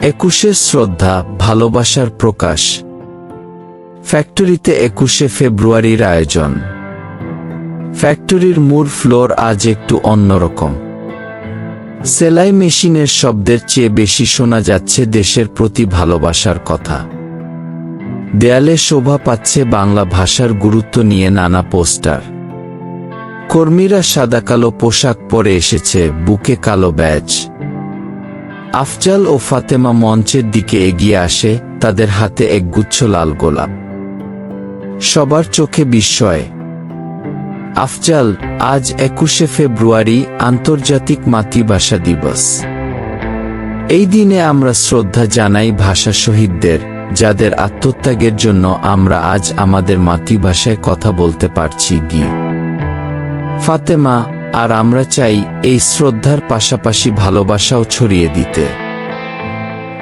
একুশে শ্রদ্ধা, ভালোবাসার প্রকাশ। ফ্যাক্টরিতে একুশে ফেব্রুয়ারির আয়োজন। ফ্যাক্টরির মূল ফ্লোর আজ একটু অন্যরকম। সেলাই মেশিনের শব্দের চেয়ে বেশি শোনা যাচ্ছে দেশের প্রতি ভালোবাসার কথা। দেয়ালে শোভা পাচ্ছে বাংলা ভাষার গুরুত্ব নিয়ে নানা পোস্টার। কর্মীরা সাদা কালো পোশাক পরে এসেছে, বুকে কালো ব্যাজ। আফজাল ও ফাতেমা মঞ্চের দিকে এগিয়ে আসে, তাদের হাতে একগুচ্ছ লাল গোলাপ। সবার চোখে বিস্ময়। আফজাল, আজ একুশে ফেব্রুয়ারি, আন্তর্জাতিক মাতৃভাষা দিবস। এই দিনে আমরা শ্রদ্ধা জানাই ভাষা শহীদদের, যাদের আত্মত্যাগের জন্য আমরা আজ আমাদের মাতৃভাষায় কথা বলতে পারছি গিয়ে। ফাতেমা আর আমরা চাই এই শ্রদ্ধার পাশাপাশি ভালোবাসাও ছড়িয়ে দিতে।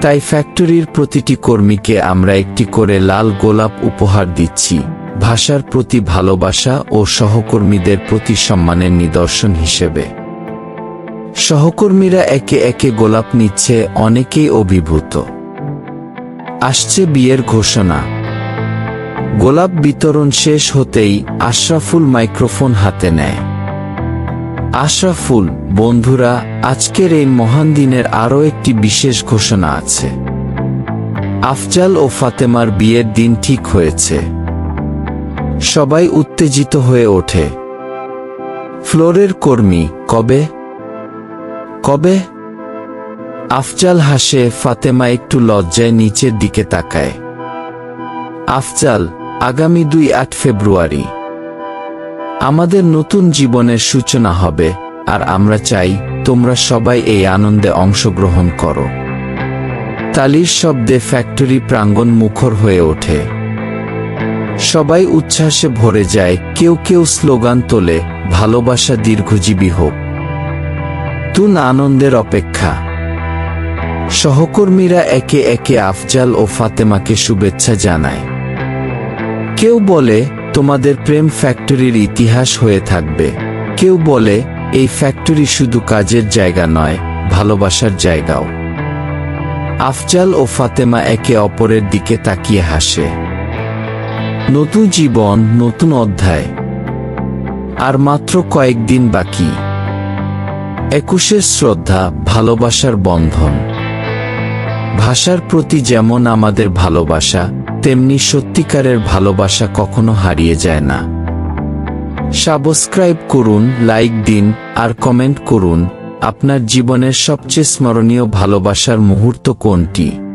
তাই ফ্যাক্টরির প্রতিটি কর্মীকে আমরা একটি করে লাল গোলাপ উপহার দিচ্ছি, ভাষার প্রতি ভালোবাসা ও সহকর্মীদের প্রতি সম্মানের নিদর্শন হিসেবে। সহকর্মীরা একে একে গোলাপ নিচ্ছে, অনেকেই অভিভূত। আসছে বিয়ের ঘোষণা। গোলাপ বিতরণ শেষ হতেই আশরাফুল মাইক্রোফোন হাতে নেয়। আশরাফুল, বন্ধুরা, আজকের এই মহান দিনের আরও একটি বিশেষ ঘোষণা আছে। আফজাল ও ফাতেমার বিয়ের দিন ঠিক হয়েছে। সবাই উত্তেজিত হয়ে ওঠে। ফ্লোরের কর্মী, কবে? কবে? আফজাল হাসে, ফাতেমা একটু লজ্জায় নিচের দিকে তাকায়। আফজাল, আগামী দুই আট ফেব্রুয়ারি। আমাদের নতুন জীবনের সূচনা হবে, আর আমরা চাই তোমরা সবাই এই আনন্দে অংশগ্রহণ করো। তালির শব্দে ফ্যাক্টরি প্রাঙ্গণ মুখর হয়ে ওঠে। সবাই উচ্ছ্বাসে ভরে যায়, কেউ কেউ স্লোগান তোলে, ভালোবাসা দীর্ঘজীবী হোক। তুন আনন্দের অপেক্ষা। সহকর্মীরা একে একে আফজাল ও ফাতেমাকে শুভেচ্ছা জানায়। কেউ বলে তোমাদের প্রেম ফ্যাক্টরির ইতিহাস হয়ে থাকবে। কেউ বলে, এই ফ্যাক্টরি শুধু কাজের জায়গা নয়, ভালোবাসার জায়গাও। আফজাল ও ফাতেমা একে অপরের দিকে তাকিয়ে হাসে। নতুন জীবন, নতুন অধ্যায়। আর মাত্র কয়েকদিন বাকি। একুশের শ্রদ্ধা, ভালোবাসার বন্ধন। ভাষার প্রতি যেমন আমাদের ভালোবাসা তেমনি সত্যিকারের ভালোবাসা কখনো হারিয়ে যায় না। সাবস্ক্রাইব করুন, লাইক দিন, আর কমেন্ট করুন, আপনার জীবনের সবচেয়ে স্মরণীয় ভালোবাসার মুহূর্ত কোনটি?